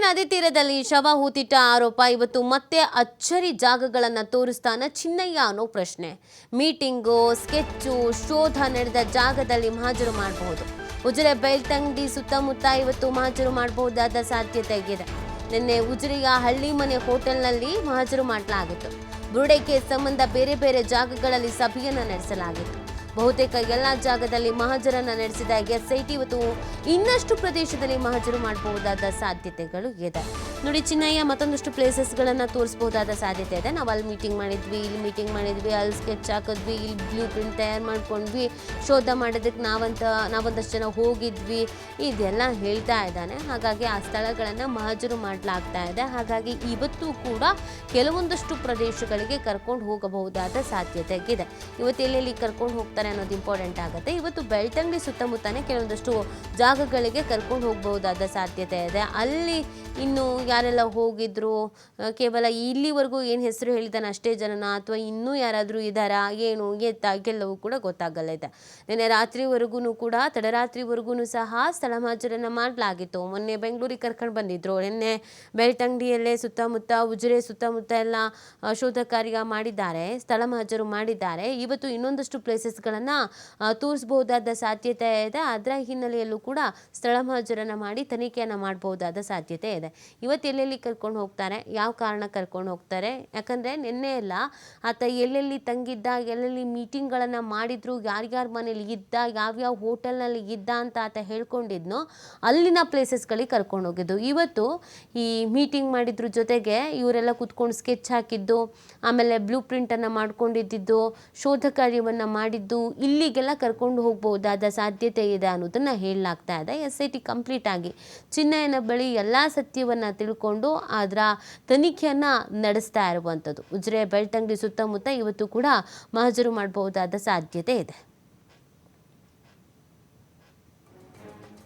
ನದಿ ತೀರದಲ್ಲಿ ಶವ ಹೂತಿಟ್ಟ ಆರೋಪ. ಇವತ್ತು ಮತ್ತೆ ಅಚ್ಚರಿ ಜಾಗಗಳನ್ನ ತೋರಿಸ್ತಾನ ಚಿನ್ನಯ್ಯ ಅನ್ನೋ ಪ್ರಶ್ನೆ. ಮೀಟಿಂಗು, ಸ್ಕೆಚ್ಚು, ಶೋಧ ನಡೆದ ಜಾಗದಲ್ಲಿ ಮಹಾಜರು ಮಾಡಬಹುದು ಉಜಿರೆ ಬೆಳ್ತಂಗಡಿ ಸುತ್ತಮುತ್ತ ಇವತ್ತು ಮಹಾಜರು ಮಾಡಬಹುದಾದ ಸಾಧ್ಯತೆ ಇದೆ. ನಿನ್ನೆ ಉಜಿರೆಯ ಹಳ್ಳಿ ಮನೆ ಹೋಟೆಲ್ನಲ್ಲಿ ಮಹಾಜರು ಮಾಡಲಾಗಿತ್ತು. ಬುರುಡೆಗೆ ಸಂಬಂಧ ಬೇರೆ ಬೇರೆ ಜಾಗಗಳಲ್ಲಿ ಸಭೆಯನ್ನ ನಡೆಸಲಾಗಿತ್ತು. ಬಹುತೇಕ ಎಲ್ಲ ಜಾಗದಲ್ಲಿ ಮಹಾಜರನ್ನ ನಡೆಸಿದ ಎಸ್ಐಟಿ ಇವತ್ತು ಇನ್ನಷ್ಟು ಪ್ರದೇಶದಲ್ಲಿ ಮಹಜರು ಮಾಡಬಹುದಾದ ಸಾಧ್ಯತೆಗಳು ಇದೆ. ನೋಡಿ, ಚಿನ್ನಯ್ಯ, ಮತ್ತೊಂದಷ್ಟು ಪ್ಲೇಸಸ್ಗಳನ್ನು ತೋರಿಸಬಹುದಾದ ಸಾಧ್ಯತೆ ಇದೆ. ನಾವು ಅಲ್ಲಿ ಮೀಟಿಂಗ್ ಮಾಡಿದ್ವಿ, ಇಲ್ಲಿ ಮೀಟಿಂಗ್ ಮಾಡಿದ್ವಿ, ಅಲ್ಲಿ ಸ್ಕೆಚ್ ಹಾಕಿದ್ವಿ, ಇಲ್ಲಿ ಬ್ಲೂ ಪ್ರಿಂಟ್ ತಯಾರು ಮಾಡ್ಕೊಂಡ್ವಿ, ಶೋಧ ಮಾಡೋದಕ್ಕೆ ನಾವಂತ, ನಾವೊಂದಷ್ಟು ಜನ ಹೋಗಿದ್ವಿ, ಇದೆಲ್ಲ ಹೇಳ್ತಾ ಇದ್ದಾನೆ. ಹಾಗಾಗಿ ಆ ಸ್ಥಳಗಳನ್ನು ಮಹಜರು ಮಾಡಲಾಗ್ತಾ ಇದೆ. ಹಾಗಾಗಿ ಇವತ್ತು ಕೂಡ ಕೆಲವೊಂದಷ್ಟು ಪ್ರದೇಶಗಳಿಗೆ ಕರ್ಕೊಂಡು ಹೋಗಬಹುದಾದ ಸಾಧ್ಯತೆ ಇದೆ ಇವತ್ತು ಎಲ್ಲೆಲ್ಲಿ ಕರ್ಕೊಂಡು ಹೋಗ್ತಾರೆ ಅನ್ನೋದು ಇಂಪಾರ್ಟೆಂಟ್ ಆಗುತ್ತೆ. ಇವತ್ತು ಬೆಳ್ತಂಗಡಿ ಸುತ್ತಮುತ್ತನೇ ಕೆಲವೊಂದಷ್ಟು ಜಾಗಗಳಿಗೆ ಕರ್ಕೊಂಡು ಹೋಗಬಹುದಾದ ಸಾಧ್ಯತೆ ಇದೆ. ಅಲ್ಲಿ ಇನ್ನು ಯಾರೆಲ್ಲ ಹೋಗಿದ್ರು ಕೇವಲ ಇಲ್ಲಿವರೆಗೂ ಏನು ಹೆಸರು ಹೇಳಿದಾನೆ ಅಷ್ಟೇ ಜನನ? ಅಥವಾ ಇನ್ನೂ ಯಾರಾದರೂ ಇದ್ದಾರಾ ಏನು? ಎತ್ತ? ಎಲ್ಲವೂ ಕೂಡ ಗೊತ್ತಾಗಲ್ಲ ಇದೆ. ನಿನ್ನೆ ರಾತ್ರಿವರೆಗೂ ಕೂಡ, ತಡರಾತ್ರಿವರೆಗೂ ಸಹ ಸ್ಥಳ ಮಾಜರನ್ನು ಮಾಡಲಾಗಿತ್ತು. ಮೊನ್ನೆ ಬೆಂಗಳೂರಿಗೆ ಕರ್ಕೊಂಡು ಬಂದಿದ್ರು. ನಿನ್ನೆ ಬೆಳ್ತಂಗಡಿಯಲ್ಲೇ ಸುತ್ತಮುತ್ತ, ಉಜಿರೆ ಸುತ್ತಮುತ್ತ ಎಲ್ಲ ಶೋಧ ಕಾರ್ಯ ಮಾಡಿದ್ದಾರೆ, ಸ್ಥಳ ಮಾಜರು ಮಾಡಿದ್ದಾರೆ. ಇವತ್ತು ಇನ್ನೊಂದಷ್ಟು ಪ್ಲೇಸಸ್ಗಳನ್ನು ತೋರಿಸಬಹುದಾದ ಸಾಧ್ಯತೆ ಇದೆ. ಅದರ ಹಿನ್ನೆಲೆಯಲ್ಲೂ ಕೂಡ ಸ್ಥಳ ಮಹಾಜರನ್ನು ಮಾಡಿ ತನಿಖೆಯನ್ನು ಮಾಡಬಹುದಾದ ಸಾಧ್ಯತೆ ಇದೆ. ಇವತ್ತು ಎಲ್ಲೆಲ್ಲಿ ಕರ್ಕೊಂಡು ಹೋಗ್ತಾರೆ? ಯಾವ ಕಾರಣ ಕರ್ಕೊಂಡು ಹೋಗ್ತಾರೆ? ಯಾಕಂದರೆ ನಿನ್ನೆ ಎಲ್ಲ ಆತ ಎಲ್ಲೆಲ್ಲಿ ತಂಗಿದ್ದ, ಎಲ್ಲೆಲ್ಲಿ ಮೀಟಿಂಗ್ಗಳನ್ನು ಮಾಡಿದ್ರು, ಯಾರ್ಯಾರ ಮನೇಲಿ ಇದ್ದ, ಯಾವ್ಯಾವ ಹೋಟೆಲ್ನಲ್ಲಿ ಇದ್ದ ಅಂತ ಆತ ಹೇಳ್ಕೊಂಡಿದ್ನೋ, ಅಲ್ಲಿನ ಪ್ಲೇಸಸ್ಗಳಿಗೆ ಕರ್ಕೊಂಡು ಹೋಗಿದ್ದು. ಇವತ್ತು ಈ ಮೀಟಿಂಗ್ ಮಾಡಿದ್ರ ಜೊತೆಗೆ ಇವರೆಲ್ಲ ಕುತ್ಕೊಂಡು ಸ್ಕೆಚ್ ಹಾಕಿದ್ದು, ಆಮೇಲೆ ಬ್ಲೂ ಪ್ರಿಂಟನ್ನು ಮಾಡ್ಕೊಂಡಿದ್ದು ಶೋಧ ಕಾರ್ಯವನ್ನು ಮಾಡಿದ್ದು ಇಲ್ಲಿಗೆಲ್ಲ ಕರ್ಕೊಂಡು ಹೋಗ್ಬೋದಾದ ಸಾಧ್ಯತೆ ಇದೆ ಅನ್ನೋದನ್ನು ಹೇಳಲಾಗ್ತಾ ಇದೆ. ಎಸ್ ಐ ಟಿ ಕಂಪ್ಲೀಟ್ ಆಗಿ ಚಿನ್ನಯ್ಯನ ಬಳಿ ಎಲ್ಲ ಸತ್ಯವನ್ನು ತಿಳ್ಕೊಂಡು ಅದರ ತನಿಖೆಯನ್ನು ನಡೆಸ್ತಾ ಇರುವಂಥದ್ದು ಉಜಿರೆ ಬೆಳ್ತಂಗಡಿ ಸುತ್ತಮುತ್ತ ಇವತ್ತು ಕೂಡ ಮಹಜರು ಮಾಡಬಹುದಾದ ಸಾಧ್ಯತೆ ಇದೆ.